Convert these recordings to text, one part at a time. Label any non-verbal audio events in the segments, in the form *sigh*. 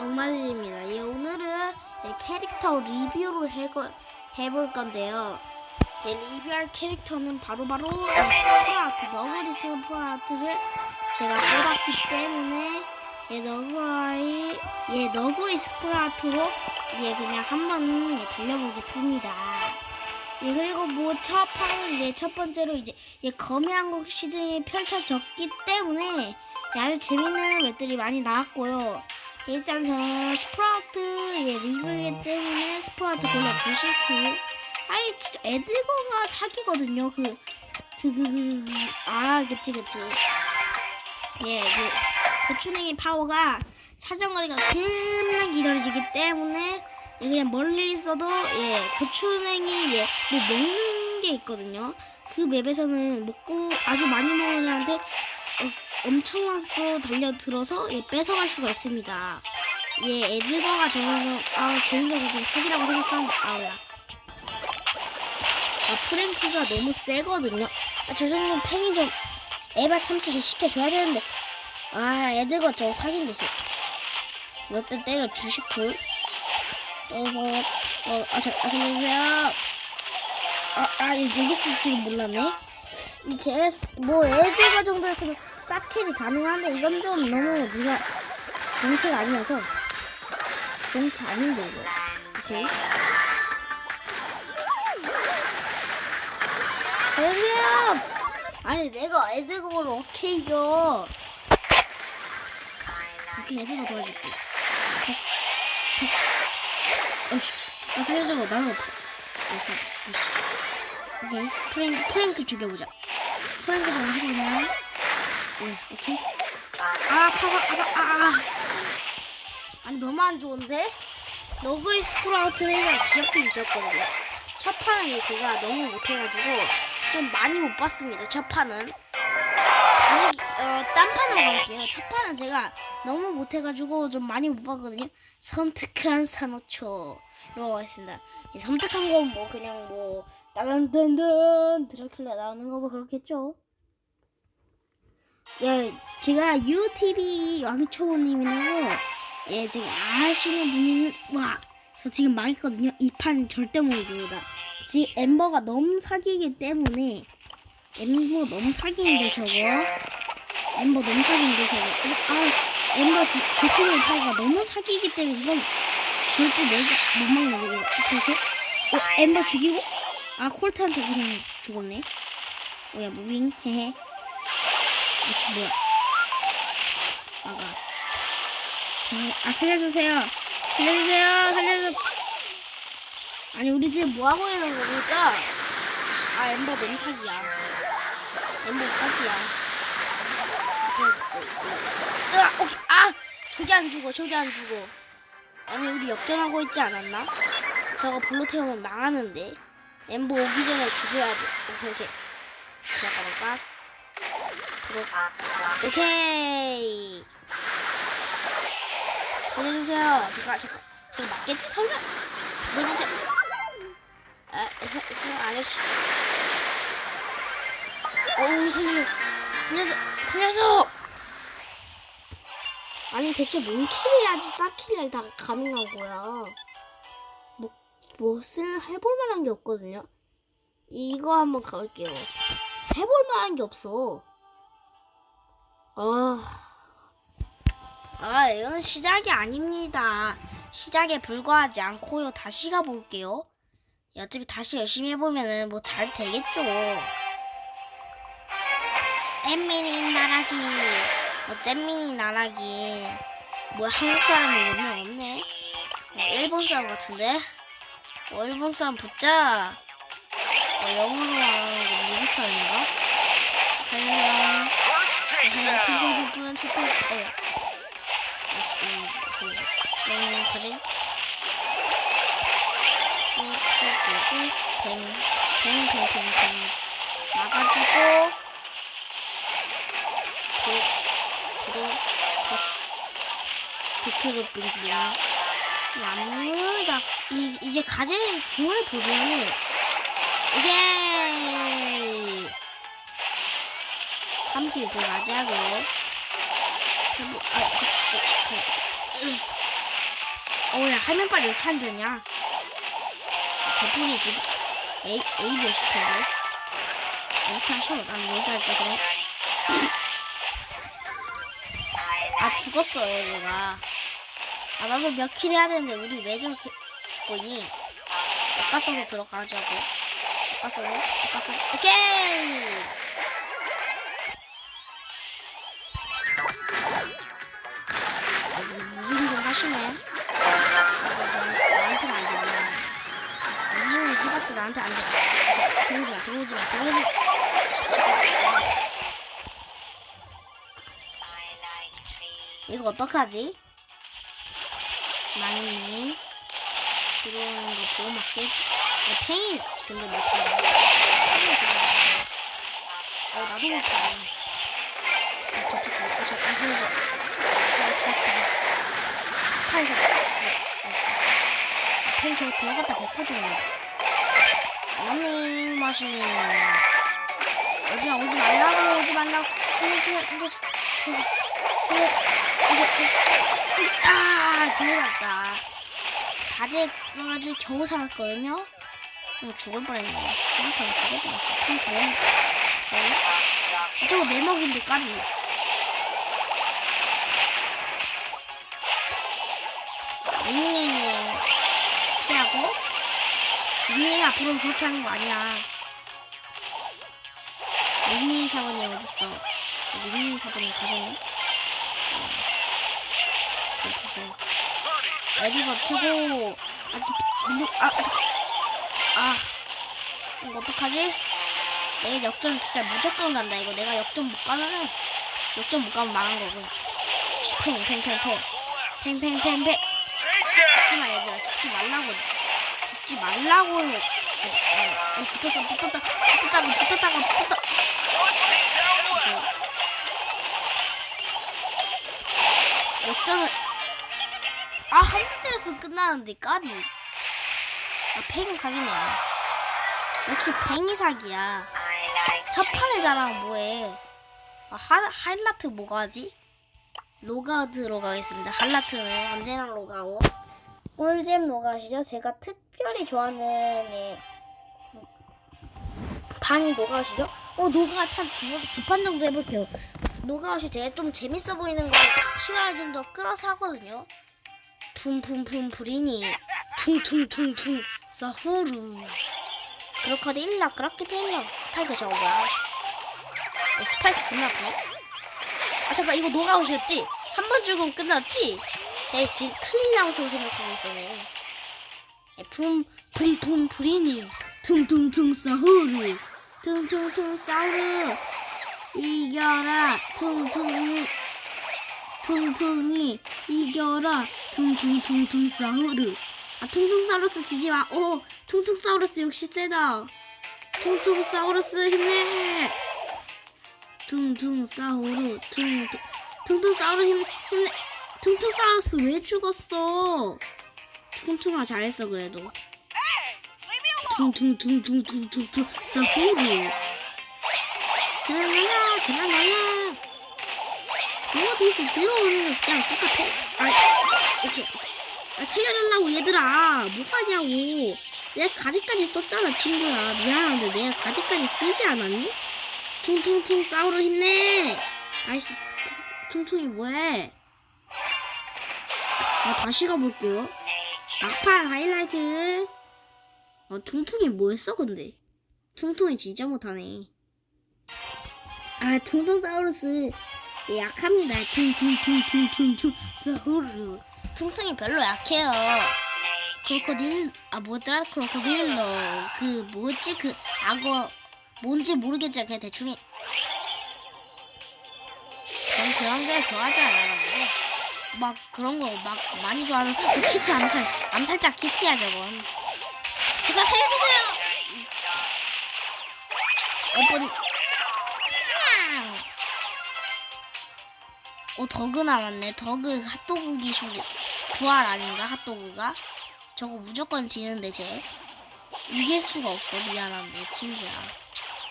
엉마진입니다. 예, 오늘은 예, 캐릭터 리뷰를 해고, 해볼 건데요. 예, 리뷰할 캐릭터는 바로바로 스프라트, 너구리 스프라트를 제가 뽑았기 때문에 예, 너구리, 예, 너구리 스프라트로 예, 그냥 한번 예, 달려보겠습니다. 예, 그리고 뭐, 첫 판, 예, 첫 번째로 이제, 예, 검의 한국 시즌이 펼쳐졌기 때문에, 예, 아주 재밌는 웹들이 많이 나왔고요. 예, 일단 저는 스프라우트, 예, 리뷰이기 때문에 스프라우트 골라주시고, 아이, 진짜 애들거가 사기거든요. 그, 그, 그, 그, 그, 아, 그치, 그치. 예, 그, 고추냉이 파워가 사정거리가 겁나 길어지기 때문에, 예, 그냥 멀리 있어도 예 고추냉이 예뭐 먹는 게 있거든요. 그 맵에서는 먹고 아주 많이 먹는 애한테 어, 속도로 달려들어서 예 뺏어갈 수가 있습니다. 예 에드거가 저는 아 개인적으로 좀 사기라고 생각하는데 아우야. 아 프랭크가 너무 세거든요. 아, 저 정도면 팽이 좀 에바 참치 시켜줘야 되는데 아 에드거 저 사기인데 몇 대 때려 주식풀. 어, 어, 아, 저, 아, 살려주세요. 아, 아, 여기 있을 줄 몰랐네. 이 제, 뭐, 애들과 정도였으면 싹킬이 가능한데, 이건 좀 너무 네가 본캐가 아니어서. 본캐 아닌데, 이거. 그치? 살려주세요! 아니, 내가 애들과를 어떻게 이겨? 이렇게 애들과 도와줄게. 어씨, 나 살려줘. 나는 어떡해. 어씨. 오케이. 프랭, 프랭크 죽여보자. 좀 해보자. 네, 오케이. 아, 파가, 아, 아, 아. 아니, 너무 안 좋은데? 너구리 스프라우트는 귀엽게 있었거든요. 첫 판은 제가 너무 못해가지고 좀 많이 못 봤습니다. 첫 판은. 다른, 어, 딴 판으로 갈게요. 첫 판은 제가 너무 못해가지고 좀 많이 못 봤거든요. 섬뜩한 산호초로 가겠습니다. 이 섬뜩한 건 뭐 그냥 뭐 따단단단 드라큘라 나오는 거 뭐 그렇겠죠. 예, 제가 UTV 왕초보님이라고 예 지금 아시는 분이 와, 저 지금 망했거든요. 이 판 절대 못 이깁니다. 지금 엠버가 너무 사기이기 때문에 엠버 너무 사기인데 저거 엠버 너무 사기인데 저거 아 엠버 지 고추의 파워가 너무 사기이기 때문에 이건 절대 내가 못 막는 거예요 이렇게 어 엠버 죽이고 아 콜트한테 그냥 죽었네? 뭐야 무빙? 헤헤. 아씨 뭐야. 아가 아 살려주세요. 살려주세요. 살려주. 아니 우리 지금 뭐 하고 있는 거니까? 아 엠버 너무 사기야. 엠버 사기야. 으아, 오케이. 아, 저기 안 죽어, 저기 안 죽어. 아니, 우리 역전하고 있지 않았나? 저거 불로 태우면 망하는데. 엠보 오기 전에 죽여야 돼. 오케이, 오케이. 들어가볼까? 들어. 오케이. 살려주세요. 잠깐, 잠깐. 저기 맞겠지? 설마? 부서지지? 아, 사- 사- 아저씨. 어우, 살려. 살려줘. 살려줘! 아니 대체 뭔 킬해야지 싹킬을 다 가능한 거야. 뭐, 뭐쓸 해볼 만한 게 없거든요. 이거 한번 가볼게요. 해볼 만한 게 없어. 아, 아 이건 시작이 아닙니다. 시작에 불과하지 않고요. 다시 가볼게요. 어차피 다시 열심히 해보면은 뭐 잘 되겠죠. 잼민이 나라기. 어, 잼민이 나라기. 뭐야, 한국 사람이 오면 없네. 어, 일본 사람 같은데? 어, 일본 사람 붙자. 어, 영어로 말하는 거 미국 사람인가? 살려요. 하나, 들고 들고 첫 번째, 어, 야. 음, 저기, 음, 가지? 꾹꾹꾹꾹, 뱅, 뱅, 뱅, 뱅, 뱅. 막아주고, 도토로 빙빙 나무다 이 이제 가재 중을 보면은 이게 3킬 들어가자고 해보 아, 저, 어, 그, 으, 어야 화면빨 이렇게 안 되냐? 지금 A A 몇일 텐데. 이렇게 하셔. 난 여기 할게 그럼. 아 죽었어요 얘가. 아 나도 몇 킬 해야 되는데 우리 왜 저렇게 죽고 있니? 아까 써서 들어가자고. 아까 써서 아까 써서 오케이. 무빙 좀 하시네. 이거 좀 나한테는 안 되면 무빙을 해봤자 나한테 안 돼. 자, 들어오지 마, 들어오지 마, 들어오지 마. 이거 어떡하지? 많이 들어오는 거 보고 맞게. 아, 팽이 근데 못 들어. 팽이 들어오는 어 나도 못해. 아 저쪽 가. 아, 저, 아 살려줘. 아 살았다. 파이서. 팽 저거 들어갔다 주는 런닝 머신. 오지 마, 오지 말라고, 오지 말라고. 살려주세요, 살 아, 들어갔다. 가재 써가지고 겨우 살았거든요. 이거 죽을 뻔했네. 생각하면 죽을 뻔했어. 팽 겨우. 겨우. 저거 내 먹인데 까비. 닝닝이 피하고 닝닝이 앞으로 그렇게 하는 거 아니야. 닝닝이 사번이 어딨어? 닝닝이 사번이 가셨네? 에디버 최고. 아, 저, 아, 아, 잠깐. 아, 이거 어떡하지? 내가 역전 진짜 무조건 간다. 이거 내가 역전 못 가면은 역전 못 가면 망한 거고. 팽팽팽팽 팽팽팽팽. 죽지 마 얘들아 죽지 말라고 죽지 말라고 어, 어, 어, 붙었어 붙었다 붙었다가 붙었다가 붙었다 오케이. 역전을 아한 번 때렸으면 끝나는데 까비 아 팽이 사기네 역시 팽이 사기야 첫 판에 자랑 뭐해 아, 하, 하이라트 뭐가 하지? 로가우트로 가겠습니다. 할라트는 언제나 로가우. 꿀잼 로가우시죠? 제가 특별히 좋아하는 예, 반이 노가우시죠? 어, 노가우 한두판 정도 해볼게요. 노가우시 제가 좀 재밌어 보이는 거 시간을 좀 더 끌어서 하거든요. 품품품 브리니 퉁퉁퉁퉁 사후루. 그렇거든 일라 그렇게 일라 스파이크 저거 뭐야? 어, 스파이크 아프네. 아 잠깐 이거 노가웃이었지? 한 번 죽으면 끝났지? 내 지금 클린아웃으로 생각하고 있었네. 품 품품 프리니 퉁퉁퉁 사후루. 퉁퉁퉁 사후루. 이겨라 퉁퉁이. 퉁퉁이 이겨라 퉁퉁퉁퉁 사후루. 아 퉁퉁사우루스 지지마. 오 퉁퉁사우루스 역시 세다. 퉁퉁사우루스 힘내. 퉁퉁사우루 퉁퉁 퉁퉁사우루 힘 힘내. 퉁퉁사우루스 왜 죽었어? 퉁퉁아 잘했어 그래도. 퉁퉁퉁퉁퉁퉁퉁 사우루. 그냥 나야 어디서 들어오는 거? 그냥 똑같아. 아 오케이 아, 살려달라고 얘들아. 뭐 하냐고. 내가 가지까지 썼잖아 친구야. 미안한데 내가 가지까지 쓰지 않았니? 퉁퉁퉁 싸우러 힘내. 아이씨 퉁퉁이 뭐해? 아, 다시 가볼게요. 막판 하이라이트. 어, 퉁퉁이 뭐했어 근데? 퉁퉁이 진짜 못하네. 아 퉁퉁사우루스 약합니다. 퉁퉁퉁퉁퉁퉁 사우루 퉁퉁이 별로 약해요 크로코딜 아 뭐였더라 크로코딜러 그 뭐였지 그 악어 뭔지 모르겠지만 그냥 대충 해. 전 그런 게 좋아하지 않아요. 막 그런 거 막 많이 좋아하는 그 키티 암살 암살자 키티야 저건. 제가 살려주세요. 어머니. 어 더그 나왔네. 더그 핫도그 기술 부활 아닌가 핫도그가? 저거 무조건 지는데 쟤 이길 수가 없어 미안한데 친구야.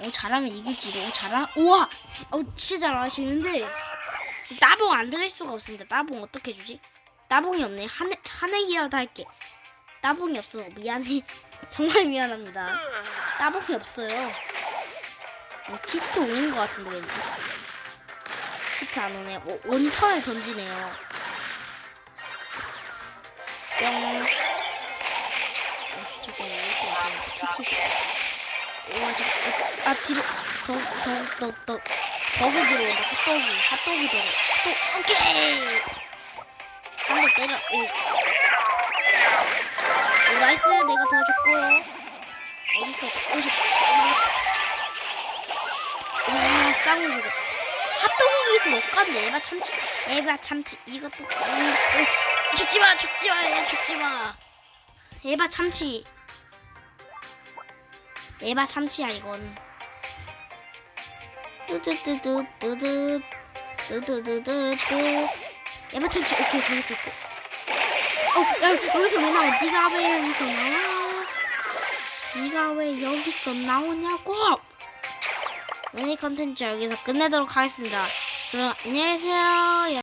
오 잘하면 이길지도 오 잘하 우와 어 진짜 잘하시는데 따봉 안 들을 수가 없습니다 따봉 어떻게 주지 따봉이 없네. 한 한액이라도 할게. 따봉이 없어. 미안해. *laughs* 정말 미안합니다. 따봉이 없어요. 어, 키트 오는 것 같은데 왠지. 키트 안 오네. 오, 던지네요. 뿅. 어, 잠깐만 이렇게 안 키트 있어. 와 잠깐. 아, 아 뒤로 더 더 더더 버그 들어온다. 핫도그 핫도그 들어. 또 오케이. 한대 때려. 오. 오 나이스 내가 도와줬고요. 어딨어? 어디? 와 주고. 핫 도그에서 못 갔네. 에바 참치. 에바 참치. 이것도. 죽지 마, 죽지 마, 얘 죽지 마. 에바 참치. 에바 참치야 이건. 뚜뚜 뚜뚜뚜뚜 에바 참치 오케이 있었고. 어, 야, 여기서 왜 나와? 네가 왜 여기서 나와? 네가 왜 여기서 나오냐고? 오늘 컨텐츠 여기서 끝내도록 하겠습니다. 계세요.